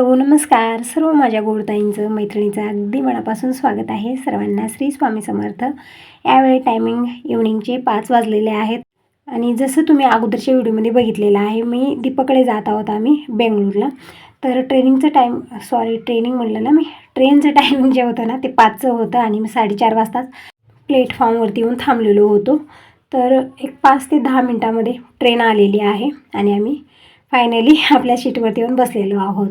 Hello नमस्कार. सर्व माझ्या गोडताईंचं मैत्रिणीचं अगदी मनापासून स्वागत आहे. सर्वांना श्री स्वामी समर्थ. यावेळी टायमिंग इव्हनिंगचे पाच वाजलेले आहेत. आणि जसं तुम्ही अगोदरच्या व्हिडिओमध्ये बघितलेलं आहे मी दीपकडे जात आहोत आम्ही बेंगळूरला. तर ट्रेनिंगचं टाईम सॉरी ट्रेनिंग म्हणलं ना मी. ट्रेनचं टायमिंग जे होतं ना ते पाचचं होतं आणि मी साडेचार वाजताच प्लेटफॉर्मवरती येऊन थांबलेलो होतो. तर एक पाच ते दहा मिनटामध्ये ट्रेन आलेली आहे आणि आम्ही फायनली आपल्या सीटवरती येऊन बसलेलो आहोत.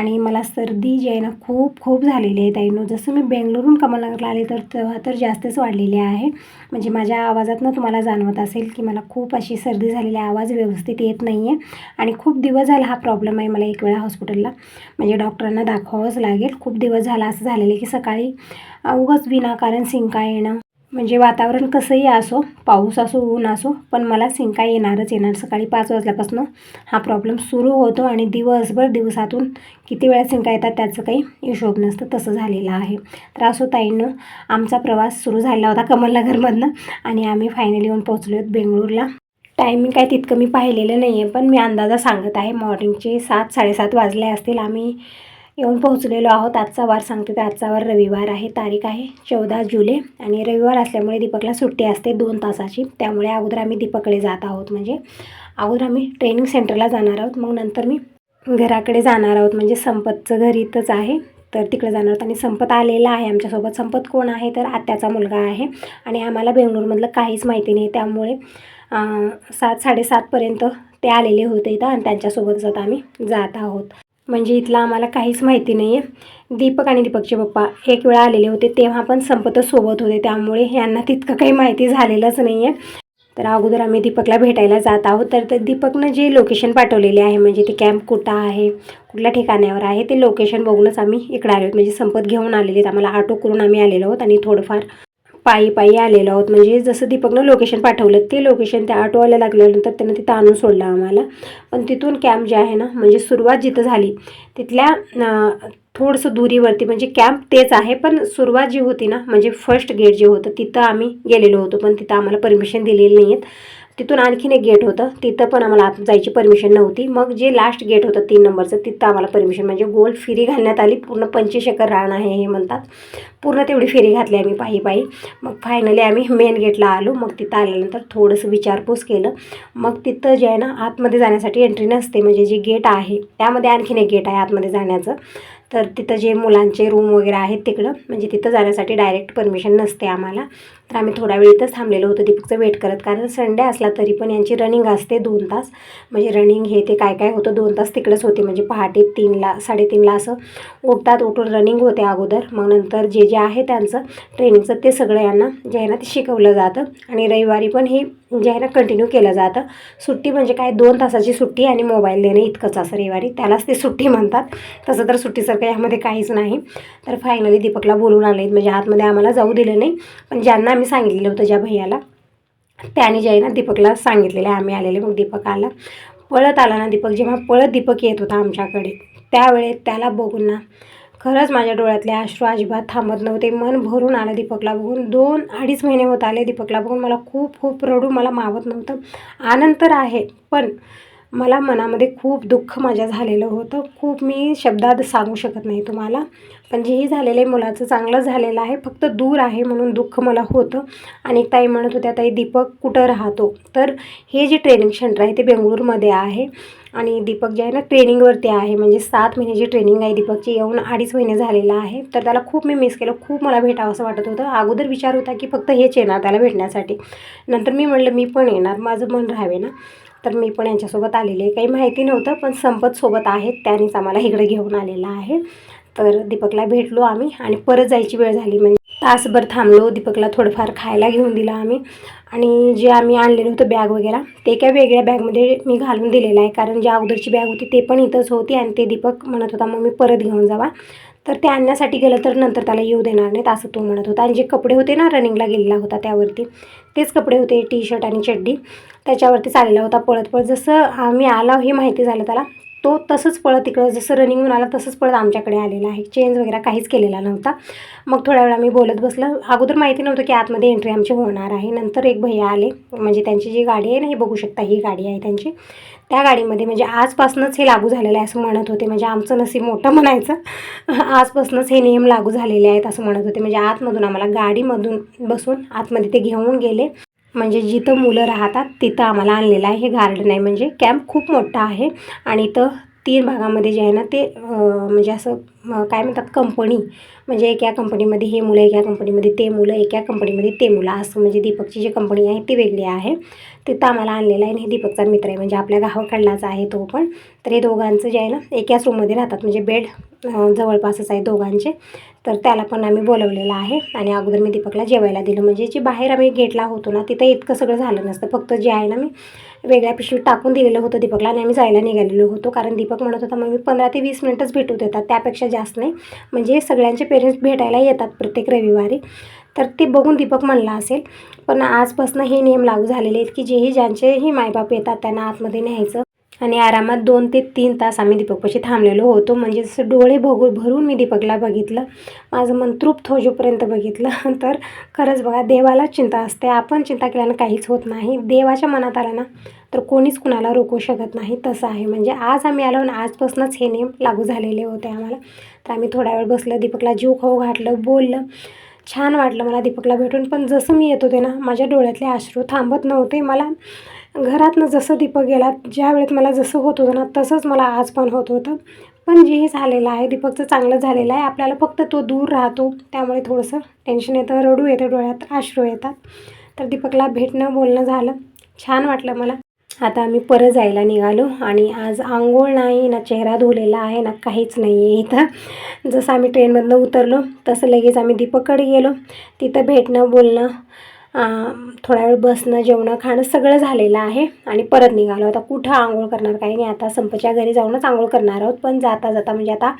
आणि मला सर्दी जी आहे ना खूप खूप झालेली आहे ताईनो. जसं मी बेंगलोरून कमलनगरला आले तर तेव्हा तर जास्तच वाढलेली आहे. म्हणजे माझ्या आवाजातनं तुम्हाला जाणवत असेल की मला खूप अशी सर्दी झालेली आहे आवाज व्यवस्थित येत नाही आहे आणि खूप दिवस झाला हा प्रॉब्लेम आहे मला एक वेळा हॉस्पिटलला. म्हणजे डॉक्टरांना दाखवावंच लागेल. खूप दिवस झाला असं झालेलं आहे की सकाळी उगाच विनाकारण सिंका येणं. म्हणजे वातावरण कसंही असो पाऊस असो ऊन असो पण मला शिंका येणारच येणार. सकाळी पाच वाजल्यापासून हा प्रॉब्लेम सुरू होतो आणि दिवसभर दिवसातून किती वेळा शिंका येतात त्याचं काही हिशोब नसतं. तसं झालेलं आहे. तर असो ताईनं आमचा प्रवास सुरू झाला होता कमलनगरमधनं आणि आम्ही फायनली येऊन पोहोचलो आहोत बेंगळूरला. टायमिंग काय तितकं मी पाहिलेलं नाही आहे पण मी अंदाजा सांगत आहे. मॉर्निंगचे सात साडेसात वाजले असतील. आम्ही येऊन पोहोचलेलो आहोत. आजचा वार सांगते तर आजचा वार रविवार आहे. तारीख आहे चौदा जुलै आणि रविवार असल्यामुळे दीपकला सुट्टी असते दोन तासाची. त्यामुळे अगोदर आम्ही दीपकडे जात आहोत म्हणजे अगोदर आम्ही ट्रेनिंग सेंटरला जाणार आहोत. मग नंतर मी घराकडे जाणार आहोत. म्हणजे संपतचं घर इथंच आहे. तर तिकडे जाणार आहोत आणि संपत आलेला आहे आमच्यासोबत. संपत कोण आहे? तर आत्याचा मुलगा आहे आणि आम्हाला बेंगळूरमधलं काहीच माहिती नाही. त्यामुळे सात साडेसातपर्यंत ते आलेले होते इथं आणि त्यांच्यासोबतच आता आम्ही जात आहोत. म्हणजे इथलं आम्हाला काहीच माहिती नाही आहे दीपक आणि दीपकचे पप्पा एक वेळा आलेले होते तेव्हा पण संपतच सोबत होते त्यामुळे यांना तितकं काही माहिती झालेलंच नाही आहे तर अगोदर आम्ही दीपकला भेटायला जात आहोत. तर तर दीपकनं जे लोकेशन पाठवलेले आहे म्हणजे ते कॅम्प कुठं आहे कुठल्या ठिकाणावर आहे ते लोकेशन बघूनच आम्ही इकडे आलो आहोत. म्हणजे संपत घेऊन आलेले आहेत. आम्हाला ऑटो करून आम्ही आलेलो आहोत आणि थोडंफार पायी पायी आलेलो आहोत. म्हणजे जसं दीपकनं लोकेशन पाठवलं ते लोकेशन त्या ऑटोवाल्या लागल्यानंतर त्यानं तिथं आणून सोडलं आम्हाला. पण तिथून कॅम्प जे आहे ना म्हणजे सुरुवात जिथं झाली तिथल्या थोडंसं दुरीवरती म्हणजे कॅम्प तेच आहे पण सुरुवात जी होती ना म्हणजे फर्स्ट गेट जे होतं तिथं आम्ही गेलेलो होतो पण तिथं आम्हाला परमिशन दिलेली नाही आहेत तिथून आणखीन एक गेट होतं. तिथं पण आम्हाला आत जायची परमिशन नव्हती. मग जे लास्ट गेट होतं तीन नंबरचं तिथं आम्हाला परमिशन म्हणजे गोल फेरी घालण्यात आली. पूर्ण पंचवीस एकर रान आहे हे म्हणतात. पूर्ण तेवढी फेरी घातली आम्ही पायी पायी. मग फायनली आम्ही मेन गेटला आलो. मग तिथं आल्यानंतर थोडंसं विचारपूस केलं. मग तिथं जे आहे ना आतमध्ये जाण्यासाठी एंट्री नसते. म्हणजे जे गेट आहे त्यामध्ये आणखीन एक गेट आहे आतमध्ये जाण्याचं. तर तिथं जे मुलांचे रूम वगैरे आहेत तिकडं म्हणजे तिथं जाण्यासाठी डायरेक्ट परमिशन नसते आम्हाला. तर आम्ही थोडा वेळ इथंच थांबलेलो होतो दीपकचं वेट करत. कारण संडे असला तरी पण यांची रनिंग असते दोन तास. म्हणजे रनिंग हे ते काय काय होतं दोन तास तिकडेच होते. म्हणजे पहाटे तीनला साडेतीनला असं उठतात उठून रनिंग होते अगोदर. मग नंतर जे जे आहे त्यांचं ट्रेनिंगचं ते सगळं यांना जे आहे ना ते शिकवलं जातं. आणि रविवारी पण हे जे आहे ना कंटिन्यू केलं जातं. सुट्टी म्हणजे काय दोन तासाची सुट्टी आणि मोबाईल देणे इतकंच असं रविवारी. त्यालाच ते सुट्टी म्हणतात. तसं तर सुट्टीसारखं यामध्ये काहीच नाही. तर फायनली दीपकला बोलून आले म्हणजे आतमध्ये आम्हाला जाऊ दिलं नाही. पण ज्यांना आम्ही सांगितलेलं होतं ज्या भैयाला. त्याने जे आहे ना दीपकला सांगितलेलं आहे आम्ही आलेले मग दीपक आला. पळत आला ना दीपक जेव्हा पळत दीपक येत होता आमच्याकडे त्यावेळेस त्याला बघून ना खरंच माझ्या डोळ्यातले अश्रू अजिबात थांबत नव्हते. मन भरून आलं दीपकला बघून. दोन अडीच महिने होत आले दीपकला बघून. मला खूप खूप रडू मला मावत नव्हतं. आनंद तर आहे पण मला मनामध्ये खूप दुःख माझ्या झालेलं होतं. खूप मी शब्दात सांगू शकत नाही तुम्हाला. पण जेही झालेलं आहे मुलाचं चांगलं झालेलं आहे फक्त दूर आहे म्हणून दुःख मला होतं. आणि एक ताई म्हणत होत्या ताई दीपक कुठं राहतो? तर हे जे ट्रेनिंग सेंटर आहे ते बेंगळूरमध्ये आहे. आणि दीपक जे आहे ना ट्रेनिंगवरती आहे. म्हणजे सात महिन्याची ट्रेनिंग आहे दीपकची येऊन अडीच महिने झालेलं आहे. तर त्याला खूप मी मिस केलं खूप मला भेटावं असं वाटत होतं. अगोदर विचार होता की फक्त हेच येणार त्याला भेटण्यासाठी. नंतर मी म्हणलं मी पण येणार माझं मन राहावे ना. तर मी पण यांच्यासोबत आलेले आहे. काही माहिती नव्हतं पण संपत सोबत आहेत त्यानेच आम्हाला इकडे घेऊन आलेला आहे. तर दीपकला भेटलो आम्ही आणि परत जायची वेळ झाली. म्हणजे तासभर थांबलो दीपकला थोडंफार खायला घेऊन दिलं आम्ही. आणि जे आम्ही आणलेलं होतं बॅग वगैरे ते काय वेगळ्या बॅगमध्ये मी घालून दिलेलं आहे कारण ज्या अगोदरची बॅग होती ते पण इथंच होती आणि ते दीपक म्हणत होता मग मी परत घेऊन जावा. तर ते आणण्यासाठी गेलं तर नंतर त्याला येऊ देणार नाहीत असं तो म्हणत होता. आणि जे कपडे होते ना रनिंगला गेलेला होता त्यावरती तेच कपडे होते टी शर्ट आणि चड्डी. त्याच्यावरती चाललेला होता पळत पळत जसं आम्ही आला हे माहिती झालं त्याला तो तसंच पळत तिकडं जसं रनिंग आला तसंच पळत आमच्याकडे आलेला आहे. चेंज वगैरे काहीच केलेला नव्हता. मग थोड्या वेळ आम्ही बोलत बसलं. अगोदर माहिती नव्हतं की आतमध्ये एंट्री आमची होणार आहे. नंतर एक भैया आले. म्हणजे त्यांची जी गाडी आहे ना हे बघू शकता ही गाडी आहे त्यांची. त्या गाडीमध्ये म्हणजे आजपासूनच हे लागू झालेलं आहे असं म्हणत होते. म्हणजे आमचं नसीब मोठं म्हणायचं. आजपासूनच हे नियम लागू झालेले आहेत असं म्हणत होते. म्हणजे आतमधून आम्हाला गाडीमधून बसून आतमध्ये ते घेऊन गेले. म्हणजे जिथं मुलं राहतात तिथं आम्हाला आणलेलं आहे. हे गार्डन आहे. म्हणजे कॅम्प खूप मोठा आहे. आणि इथं तीन भागामध्ये जे आहे ना ते म्हणजे असं काय म्हणतात कंपनी म्हणजे एका कंपनीमध्ये हे मुलं एका कंपनीमध्ये ते मुलं एका कंपनीमध्ये ते मुलं. असं म्हणजे दीपकची जी कंपनी आहे ती वेगळी आहे. तिथं आम्हाला आणलेलं आहे. आणि हे दीपकचा मित्र आहे. म्हणजे आपल्या गावाकडलाच आहे तो पण. तर हे दोघांचं जे आहे ना एकाच रूममध्ये राहतात. म्हणजे बेड जवळपासच आहे दोघांचे. तर त्याला पण आम्ही बोलवलेलं आहे. आणि अगोदर मी दीपकला जेवायला दिलं. म्हणजे जे बाहेर आम्ही गेटला होतो ना तिथं इतकं सगळं झालं नसतं. फक्त जे आहे ना मी वेगळ्या पिशवीत टाकून दिलेलं होतं दीपकला आणि आम्ही जायला निघालेलो होतो. कारण दीपक म्हणत होता मग मी पंधरा ते वीस मिनटंच भेटू देतात. त्यापेक्षा जास्त नाही. म्हणजे सगळ्यांचे पेरेंट्स भेटायला येतात प्रत्येक रविवारी. तर ते बघून दीपक म्हणला असेल पण आजपासून हे नियम लागू झालेले आहेत की जेही ज्यांचेही मायबाप येतात त्यांना आतमध्ये न्यायचं. आणि आरामात दोन ते तीन तास आम्ही दीपकपाशी थांबलेलो होतो. म्हणजे जसं डोळे भगू भरून मी दीपकला बघितलं माझं मन तृप्त होजोपर्यंत बघितलं. तर खरंच बघा देवाला चिंता असते. आपण चिंता केल्यानं काहीच होत नाही. देवाच्या मनात आलं ना तर कोणीच कुणाला रोखू शकत नाही. तसं आहे. म्हणजे आज आम्ही आलो आणि आजपासूनच हे नियम लागू झालेले होते आम्हाला. तर आम्ही थोडा वेळ बसलं दीपकला जीव खाऊ घातलं बोललं. छान वाटलं मला दीपकला भेटून. पण जसं मी येत होते ना माझ्या डोळ्यातले अश्रू थांबत नव्हते. मला घरातनं जसं दीपक गेला ज्या वेळेत मला जसं होत होतं ना तसंच मला आज पण होत होतं. पण जे झालेलं आहे दीपकचं चांगलं झालेलं आहे. आपल्याला फक्त तो दूर राहतो त्यामुळे थोडंसं टेन्शन येतं रडू येतं डोळ्यात आश्रू येतात. तर दीपकला भेटणं बोलणं झालं. छान वाटलं मला. आता आम्ही परत जायला निघालो आणि आज आंघोळ नाही ना चेहरा धुलेला आहे ना काहीच नाही आहे इथं. जसं आम्ही ट्रेनमधनं उतरलो तसं लगेच आम्ही दीपककडे गेलो. तिथं भेटणं बोलणं थोडा वेळ बसणं जेवणं खाणं सगळं झालेलं आहे आणि परत निघालो. आता कुठं आंघोळ करणार काही नाही. आता संपच्या घरी जाऊनच आंघोळ करणार आहोत. पण जाता जाता म्हणजे आता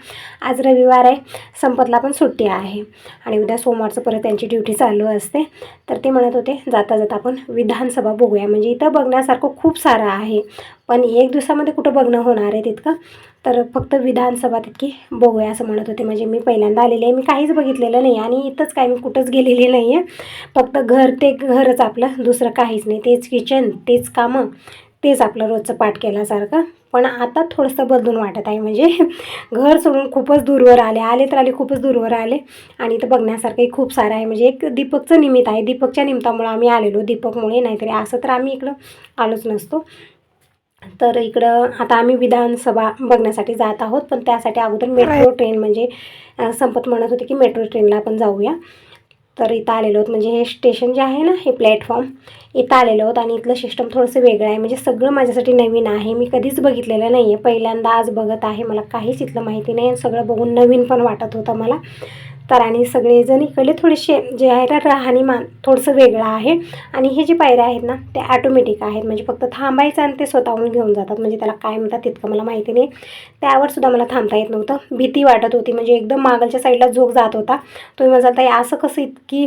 आज रविवार आहे. संपतला पण सुट्टी आहे. आणि उद्या सोमवारचं परत त्यांची ड्युटी चालू असते. तर ते म्हणत होते जाता जाता आपण विधानसभा बघूया. म्हणजे इथं बघण्यासारखं खूप सारं आहे. पण एक दिवसामध्ये कुठं बघणं होणार आहे तितकं? तर फक्त विधानसभा तितकी बघूया असं म्हणत होते. म्हणजे मी पहिल्यांदा आलेले आहे. मी काहीच बघितलेलं नाही आणि इथंच काय मी कुठंच गेलेली नाही आहे फक्त घर ते घरच आपलं. दुसरं काहीच नाही. तेच किचन तेच कामं तेच आपलं रोजचं पाठ केल्यासारखं. पण आता थोडंसं बदलून वाटत आहे. म्हणजे घर सोडून खूपच दूरवर आले. आले तर आले खूपच दूरवर आले. आणि इथं बघण्यासारखंही खूप सारं आहे. म्हणजे एक दीपकचं निमित्त आहे. दीपकच्या निमित्तामुळं आम्ही आलेलो. दीपकमुळे नाहीतरी असं तर आम्ही इकडं आलोच नसतो. तर इकडं आता आम्ही विधानसभा बघण्यासाठी जात आहोत पण त्यासाठी अगोदर मेट्रो ट्रेन म्हणजे संपत म्हणत होते की मेट्रो ट्रेनला आपण जाऊया. तर इथं आलेलो आहोत म्हणजे हे स्टेशन जे आहे ना हे प्लॅटफॉर्म इथं आलेलो आहोत आणि इथलं सिस्टम थोडंसं वेगळं आहे. म्हणजे सगळं माझ्यासाठी नवीन आहे. मी कधीच बघितलेलं नाही आहे पहिल्यांदा आज बघत आहे. मला काहीच इथलं माहिती नाही आणि सगळं बघून नवीन पण वाटत होतं मला. तर आणि सगळेजण इकडले थोडेसे जे आहे ना राहणीमान थोडंसं वेगळं आहे. आणि हे जे पायऱ्या आहेत ना ते ॲटोमॅटिक आहेत. म्हणजे फक्त थांबायचं आणि ते स्वतःहून घेऊन जातात. म्हणजे त्याला काय म्हणतात तितकं मला माहिती नाही. त्यावर सुद्धा मला थांबता येत नव्हतं. भीती वाटत होती. म्हणजे एकदम मागलच्या साईडला झोक जात होता. तुम्ही माझा ताई असं कसं इतकी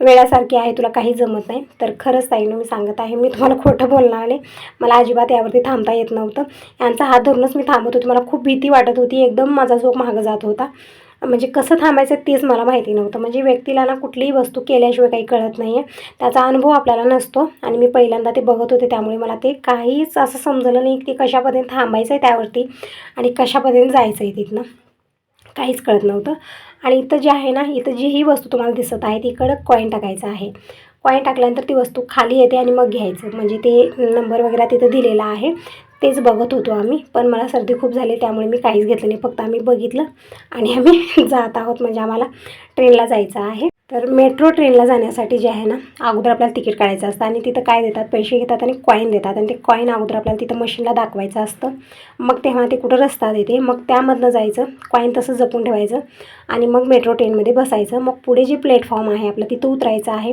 वेळासारखी आहे? तुला काही जमत नाही. तर खरंच ताईनं मी सांगत आहे मी तुम्हाला खोटं बोलणार नाही. मला अजिबात यावरती थांबता येत नव्हतं. यांचा हात धरूनच मी थांबत होती. मला खूप भीती वाटत होती. एकदम माझा झोक मागं जात होता. म्हणजे कसं थांबायचं तेच मला माहिती नव्हतं. म्हणजे व्यक्तीला ना कुठलीही वस्तू केल्याशिवाय काही कळत नाही आहे त्याचा अनुभव आपल्याला नसतो आणि मी पहिल्यांदा ते बघत होते त्यामुळे मला ते काहीच असं समजलं नाही की कशापर्यंत थांबायचं आहे त्यावरती आणि कशापर्यंत जायचं आहे तिथनं. काहीच कळत नव्हतं. आणि इथं जे आहे ना इथं जी ही वस्तू तुम्हाला दिसत आहे तिकडं कॉईन टाकायचं आहे. कॉईन टाकल्यानंतर ती वस्तू खाली येते आणि मग घ्यायचं. म्हणजे ते नंबर वगैरे तिथं दिलेला आहे. तेच बघत होतो आम्ही. पण मला सर्दी खूप झाली त्यामुळे मी काहीच घेतलं नाही. फक्त आम्ही बघितलं आणि आम्ही जात आहोत. म्हणजे आम्हाला ट्रेनला जायचं आहे. तर मेट्रो ट्रेनला जाण्यासाठी जे आहे ना अगोदर आपल्याला तिकीट काढायचं असतं आणि तिथं काय देतात? पैसे घेतात आणि कॉईन देतात. आणि ते कॉईन अगोदर आपल्याला तिथं मशीनला दाखवायचं असतं. मग तेव्हा ते कुठं रस्ता देते? मग त्यामधनं जायचं. कॉईन तसं जपून ठेवायचं. आणि मग मेट्रो ट्रेनमध्ये बसायचं. मग पुढे जे प्लॅटफॉर्म आहे आपलं तिथं उतरायचं आहे.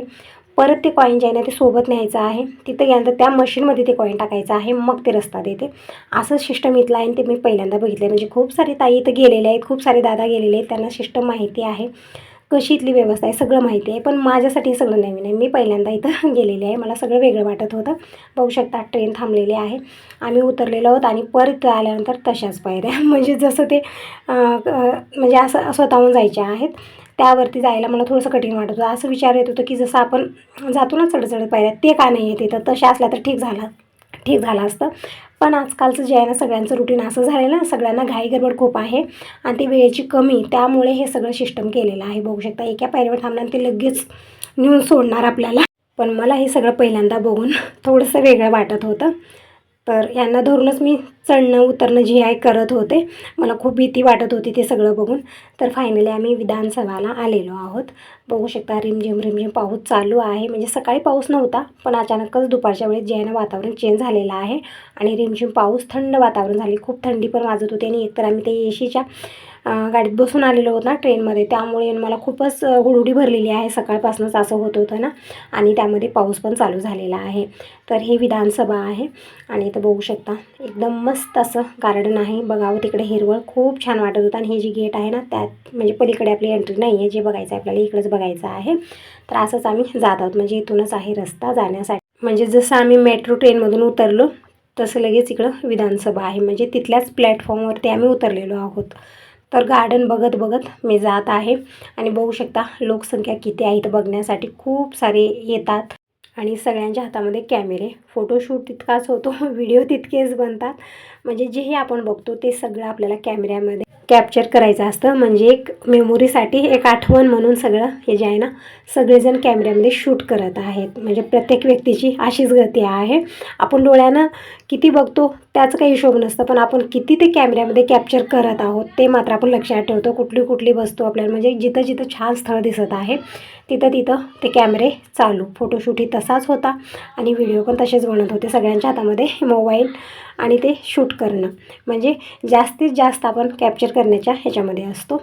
परत ते कॉईन जे आहे ना ते सोबत न्यायचं आहे तिथं गेल्यानंतर त्या मशीनमध्ये ते कॉईन टाकायचं आहे मग ते रस्ता देते. असं सिस्टम इथलं आहे आणि ते मी पहिल्यांदा बघितलं म्हणजे खूप सारे ताई इथं गेलेले आहेत खूप सारे दादा गेलेले आहेत त्यांना सिस्टम माहिती आहे. कशी इथली व्यवस्था आहे सगळं माहिती आहे. पण माझ्यासाठी सगळं नवीन आहे. मी पहिल्यांदा इथं गेलेले आहे. मला सगळं वेगळं वाटत होतं. बघू शकता ट्रेन थांबलेली आहे. आम्ही उतरलेलो आहोत आणि परत आल्यानंतर तशाच पायऱ्या. म्हणजे जसं ते म्हणजे असं स्वतःहून जायच्या आहेत. त्यावरती जायला मला थोडंसं कठीण वाटत होतं. असं विचार येत होतं की जसं आपण जातो ना चढ चढत पायऱ्या ते का नाही आहे तिथं तशा असल्या तर ठीक झालं ठीक झालं असतं. पण आजकालचं जे आहे ना सगळ्यांचं रुटीन असं झालेलं ना सगळ्यांना घाई गडबड खूप आहे आणि ती वेळेची कमी त्यामुळे हे सगळं सिस्टम केलेलं आहे. बघू शकता एका पायरीवर थांबणार ते लगेच नेऊन सोडणार आपल्याला. पण मला हे सगळं पहिल्यांदा बघून थोडंसं वेगळं वाटत होतं. तर यांना धरूनच मी चढणं उतरणं जी आहे करत होते. मला खूप भीती वाटत होती ते सगळं बघून. तर फायनली आम्ही विधानसभाला आलेलो आहोत. बघू शकता रिमझिम रिमझिम पाऊस चालू आहे. म्हणजे सकाळी पाऊस नव्हता पण अचानकच दुपारच्या वेळेस जे आहे ना वातावरण चेंज झालेलं आहे. आणि रिमझिम पाऊस थंड वातावरण झाले. खूप थंडी पण वाजत होती आणि एकतर आम्ही ते एशीच्या गाडीत बसून आलेलो होतो ना ट्रेनमध्ये. त्यामुळे मला खूपच हुडहुडी भरलेली आहे. सकाळपासूनच असं होत होतं ना. आणि त्यामध्ये पाऊस पण चालू झालेला आहे. तर ही विधानसभा आहे. आणि इथं बघू शकता एकदम मस्त असं गार्डन आहे. बघावं तिकडे हिरवळ खूप छान वाटत होतं. आणि हे जी गेट आहे ना त्यात म्हणजे पलीकडे आपली एंट्री नाही आहे. जे बघायचं आहे आपल्याला इकडंच बघायचं आहे. तर असंच आम्ही जात आहोत. म्हणजे इथूनच आहे रस्ता जाण्यासाठी. म्हणजे जसं आम्ही मेट्रो ट्रेनमधून उतरलो तसं लगेच इकडं विधानसभा आहे. म्हणजे तिथल्याच प्लॅटफॉर्मवरती आम्ही उतरलेलो आहोत. तर गार्डन बघत बघत मी जात आहे. आणि बघू शकता लोकसंख्या किती आहे इथं बघण्यासाठी. खूप सारे येतात. आणि सगळ्यांच्या हातामध्ये कॅमेरे फोटोशूट तितकाच होतो. व्हिडिओ तितकेच बनतात. म्हणजे जेही आपण बघतो ते सगळं आपल्याला कॅमेऱ्यामध्ये कॅप्चर करायचं असतं. म्हणजे एक मेमोरीसाठी एक आठवण म्हणून सगळं हे जे आहे ना सगळेजण कॅमेऱ्यामध्ये शूट करत आहेत. म्हणजे प्रत्येक व्यक्तीची अशीच गती आहे. आपण डोळ्यानं किती बघतो त्याचं काही हिशोब नसतं पण आपण किती ते कॅमेऱ्यामध्ये कॅप्चर करत आहोत ते मात्र आपण लक्षात ठेवतो. कुठली कुठली वस्तू आपल्याला म्हणजे जिथं जिथं छान स्थळ दिसत आहे तिथं तिथं ते कॅमेरे चालू. फोटोशूटही तसाच होता आणि व्हिडिओ पण तसेच बनत होते सगळ्यांच्या हातामध्ये मोबाईल आणि ते शूट करणं. म्हणजे जास्तीत जास्त आपण कॅप्चर करण्याच्या ह्याच्यामध्ये असतो.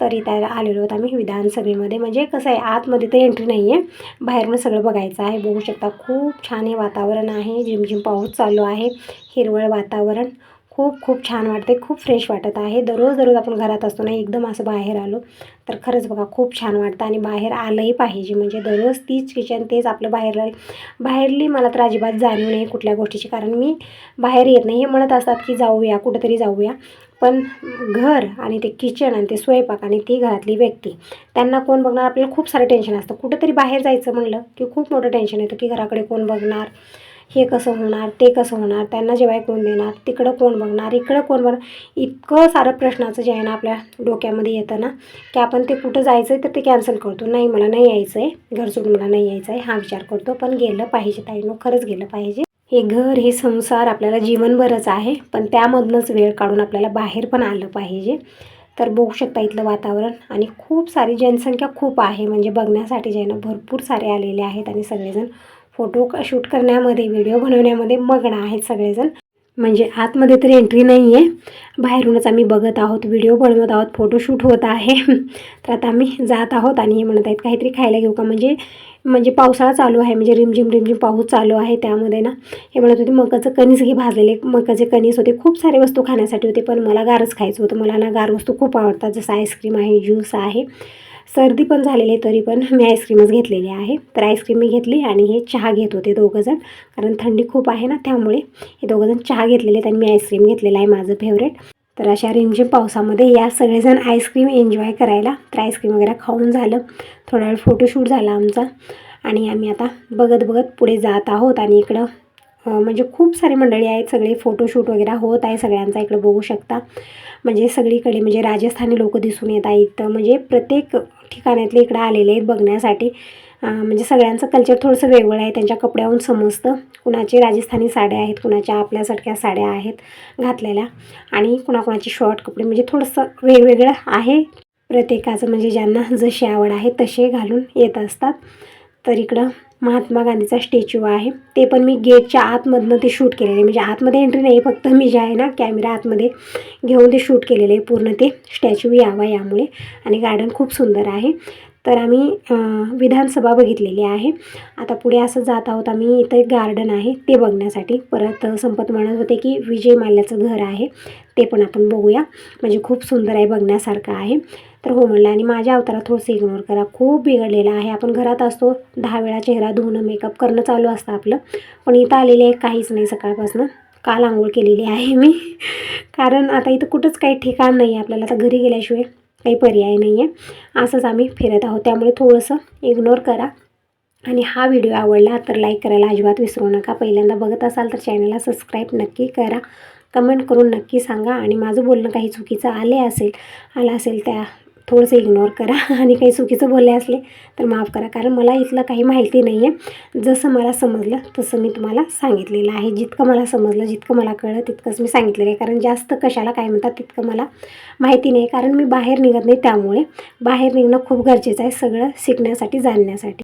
तरी त्या आलेलो आहोत आम्ही विधानसभेमध्ये. म्हणजे कसं आहे आतमध्ये तर एंट्री नाही आहे बाहेरून सगळं बघायचं आहे. बघू शकता खूप छान हे वातावरण आहे. झिमझिम पाऊस चालू आहे. हिरवळ वातावरण. खूप खूप छान वाटते खूप फ्रेश वाटत आहे. दररोज दररोज आपण घरात असतो ना एकदम असं बाहेर आलो तर खरंच बघा खूप छान वाटतं आणि बाहेर आलंही पाहिजे. म्हणजे दररोज तीच किचन तेच आपलं बाहेर बाहेरली मला तर अजिबात जाणीव नाही कुठल्या गोष्टीची. कारण मी बाहेर येत नाही. हे म्हणत असतात की जाऊया कुठंतरी जाऊया. पण घर आणि ते किचन आणि ते स्वयंपाक आणि ती घरातली व्यक्ती त्यांना कोण बघणार? आपल्याला खूप सारं टेन्शन असतं. कुठंतरी बाहेर जायचं म्हणलं की खूप मोठं टेन्शन येतं की घराकडे कोण बघणार? हे कसं होणार ते कसं होणार त्यांना जेवाय कोण देणार तिकडं कोण बघणार इकडं कोण बघणार इतकं सारं प्रश्नाचं जे आहे ना आपल्या डोक्यामध्ये येतं ना की आपण ते कुठं जायचं आहे तर ते कॅन्सल करतो. नाही मला नाही यायचं आहे घर सोडून मला नाही यायचं आहे हा विचार करतो. पण गेलं पाहिजे ताईनो खरंच गेलं पाहिजे. हे घर हे संसार आपल्याला जीवनभरच आहे पण त्यामधनंच वेळ काढून आपल्याला बाहेर पण आलं पाहिजे. तर बघू शकता इथलं वातावरण. आणि खूप सारी जनसंख्या खूप आहे. म्हणजे बघण्यासाठी जे आहे ना भरपूर सारे आलेले आहेत आणि सगळेजण फोटो शूट करण्यामध्ये व्हिडिओ बनवण्यामध्ये मग्न आहेत सगळेजण. म्हणजे आतमध्ये तरी एंट्री नाही आहे बाहेरूनच आम्ही बघत आहोत व्हिडिओ बनवत आहोत फोटोशूट होत आहे. तर आता आम्ही जात आहोत आणि हे म्हणत आहेत काहीतरी खायला घेऊ का? म्हणजे म्हणजे पावसाळा चालू आहे म्हणजे रिमझिम रिमझिम पाऊस चालू आहे त्यामध्ये ना. हे म्हणत होते मकाचं कणीस घे भाजलेले. मकाचे कणीस होते खूप सारे वस्तू खाण्यासाठी होते पण मला गारच खायचं होतं. मला ना गार वस्तू खूप आवडतात जसं आईस्क्रीम आहे ज्यूस आहे. सर्दी पण झालेली आहे तरी पण मी आईस्क्रीमच घेतलेली आहे. तर आईस्क्रीम मी घेतली आणि हे चहा घेत होते दोघंजण. कारण थंडी खूप आहे ना त्यामुळे हे दोघंजण चहा घेतलेले आहेत आणि मी आईस्क्रीम घेतलेलं आहे माझं फेवरेट तर अशा रिमझिम पावसामध्ये या सगळेजण आईस्क्रीम एन्जॉय करायला. तर आईस्क्रीम वगैरे खाऊन झालं. थोडा वेळ फोटोशूट झाला आमचा. आणि आम्ही आता बघत बघत पुढे जात आहोत आणि इकडं म्हणजे खूप सारे मंडळी आहेत सगळे फोटोशूट वगैरे होत आहे सगळ्यांचा इकडं बघू शकता. म्हणजे सगळीकडे म्हणजे राजस्थानी लोक दिसून येत आहेत. म्हणजे प्रत्येक ठिकाणातले इकडं आलेले आहेत बघण्यासाठी. म्हणजे सगळ्यांचं कल्चर थोडंसं वेगळं आहे. त्यांच्या कपड्याहून समजतं कुणाचे राजस्थानी साड्या आहेत कुणाच्या आपल्यासारख्या साड्या आहेत घातलेल्या. आणि कुणाकुणाचे शॉर्ट कपडे म्हणजे थोडंसं वेगवेगळं आहे प्रत्येकाचं. म्हणजे ज्यांना जशी आवड आहे तसे घालून येत असतात. तर इकडं महात्मा गांधीचा स्टॅच्यू आहे. ते पण मी गेटच्या आतमधनं ते शूट केलेलं आहे. म्हणजे आतमध्ये एंट्री नाही फक्त मी जे आहे ना कॅमेरा आतमध्ये घेऊन ते शूट केलेलं आहे पूर्ण ते. स्टॅच्यू यावा यामुळे. आणि गार्डन खूप सुंदर आहे. तर आम्ही विधानसभा बघितलेली आहे. आता पुढे असं जात आहोत आम्ही इथं एक गार्डन आहे. ते बघण्यासाठी. परत संपत म्हणत होते की विजय माल्याचं घर आहे. ते पण आपण बघूया. म्हणजे खूप सुंदर आहे बघण्यासारखं आहे. तर हो म्हणलं आणि माझ्या अवतारात थोडंसं इग्नोर करा. खूप बिघडलेलं आहे. आपण घरात असतो दहा वेळा चेहरा धुणं मेकअप करणं चालू असतं आपलं. पण इथं आलेले आहे काहीच नाही सकाळपासून. काल आंघोळ केलेली आहे मी. कारण आता इथं कुठंच काही ठिकाण नाही आहे आपल्याला. आता घरी गेल्याशिवाय काही पर्याय नाही आहे. असंच आम्ही फिरत आहोत. त्यामुळे थोडंसं इग्नोर करा. आणि हा व्हिडिओ आवडला तर लाईक करायला अजिबात विसरू नका. पहिल्यांदा बघत असाल तर चॅनलला सबस्क्राईब नक्की करा. कमेंट करून नक्की सांगा. आणि माझं बोलणं काही चुकीचं आले असेल आलं असेल त्या थोडंसं इग्नोर करा आणि काही चुकीचं बोलले असले तर माफ करा. कारण मला इथलं काही माहिती नाही आहे जसं मला समजलं तसं मी तुम्हाला सांगितलेलं आहे. जितकं मला समजलं जितकं मला कळलं तितकंच मी सांगितलेलं आहे. कारण जास्त कशाला काय म्हणतात तितकं मला माहिती नाही. कारण मी बाहेर निघत नाही त्यामुळे. बाहेर निघणं खूप गरजेचं आहे. सगळं शिकण्यासाठी जाणण्यासाठी.